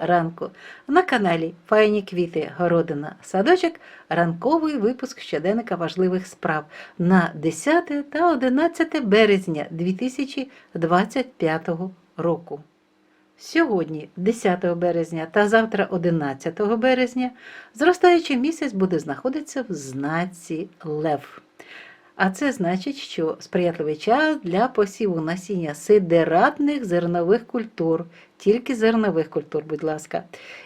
ранку. На каналі Файні квіти, городина, садочок, ранковий випуск щоденника важливих справ на 10 та 11 березня 2025 року. Сьогодні, 10 березня та завтра 11 березня, зростаючий місяць буде знаходитися в знаці Лев. А це значить, що сприятливий час для посіву насіння сидератних зернових культур, тільки зернових культур, будь ласка,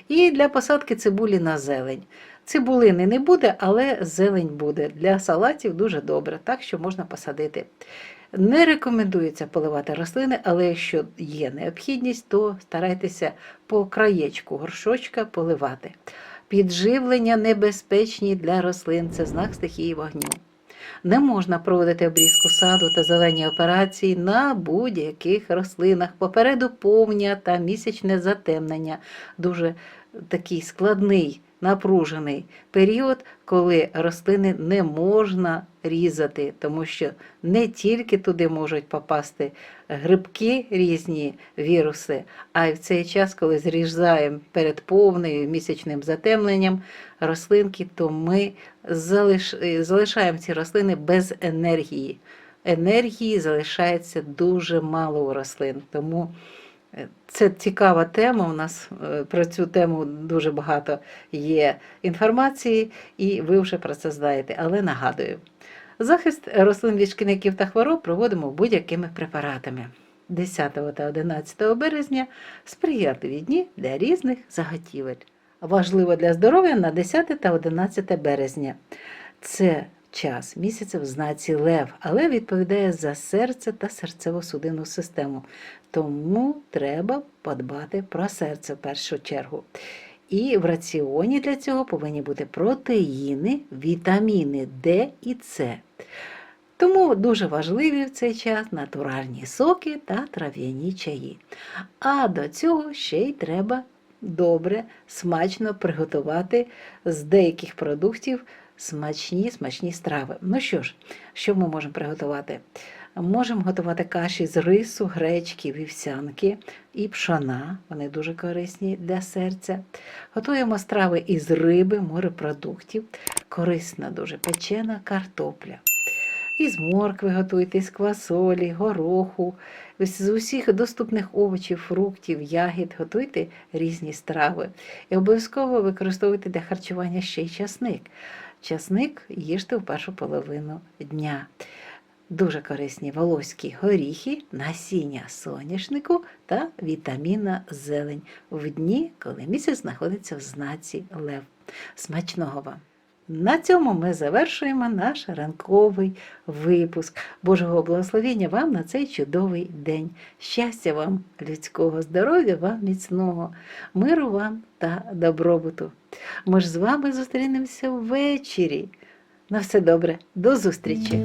і для посадки цибулі на зелень. Цибулини не буде, але зелень буде. Для салатів дуже добре, так що можна посадити. Не рекомендується поливати рослини, але якщо є необхідність, то старайтеся по краєчку горшочка поливати. Підживлення небезпечні для рослин це знак стихії вогню. Не можна проводити обрізку саду та зелені операції на будь-яких рослинах. Попереду повня та місячне затемнення. Дуже такий складний, напружений період, коли рослини не можна різати, тому що не тільки туди можуть попасти грибки, різні віруси, а й в цей час, коли зрізаємо перед повною місячним затемненням рослинки, то ми залиш... залишаємо ці рослини без енергії. Енергії залишається дуже мало у рослин. Тому це цікава тема. У нас е, про цю тему дуже багато є інформації, і ви вже про це знаєте. Але нагадую, захист рослин від шкідників та хвороб проводимо будь-якими препаратами. 10 та 11 березня сприятливі дні для різних заготівель. Важливо для здоров'я на 10 та 11 березня. Це час місяця в знаці Лев, але відповідає за серце та серцево-судинну систему. Тому треба подбати про серце в першу чергу. І в раціоні для цього повинні бути протеїни, вітаміни Д і С. Тому дуже важливі в цей час натуральні соки та трав'яні чаї. А до цього ще й треба добре, смачно приготувати з деяких продуктів смачні смачні страви. Ну що ж, що ми можемо приготувати? Можемо готувати каші з рису, гречки, вівсянки і пшона. Вони дуже корисні для серця. Готуємо страви із риби, морепродуктів, корисна дуже печена картопля. Із моркви готуйте, з квасолі, гороху, з усіх доступних овочів, фруктів, ягід готуйте різні страви. І обов'язково використовуйте для харчування ще й часник. Часник їжте в першу половину дня. Дуже корисні волоські горіхи, насіння соняшнику та вітаміна зелень в дні, коли місяць знаходиться в знаці Лев. Смачного вам! На цьому ми завершуємо наш ранковий випуск. Божого благословення вам на цей чудовий день. Щастя вам, людського здоров'я, вам міцного, миру вам та добробуту. Ми ж з вами зустрінемося ввечері. На все добре, до зустрічі!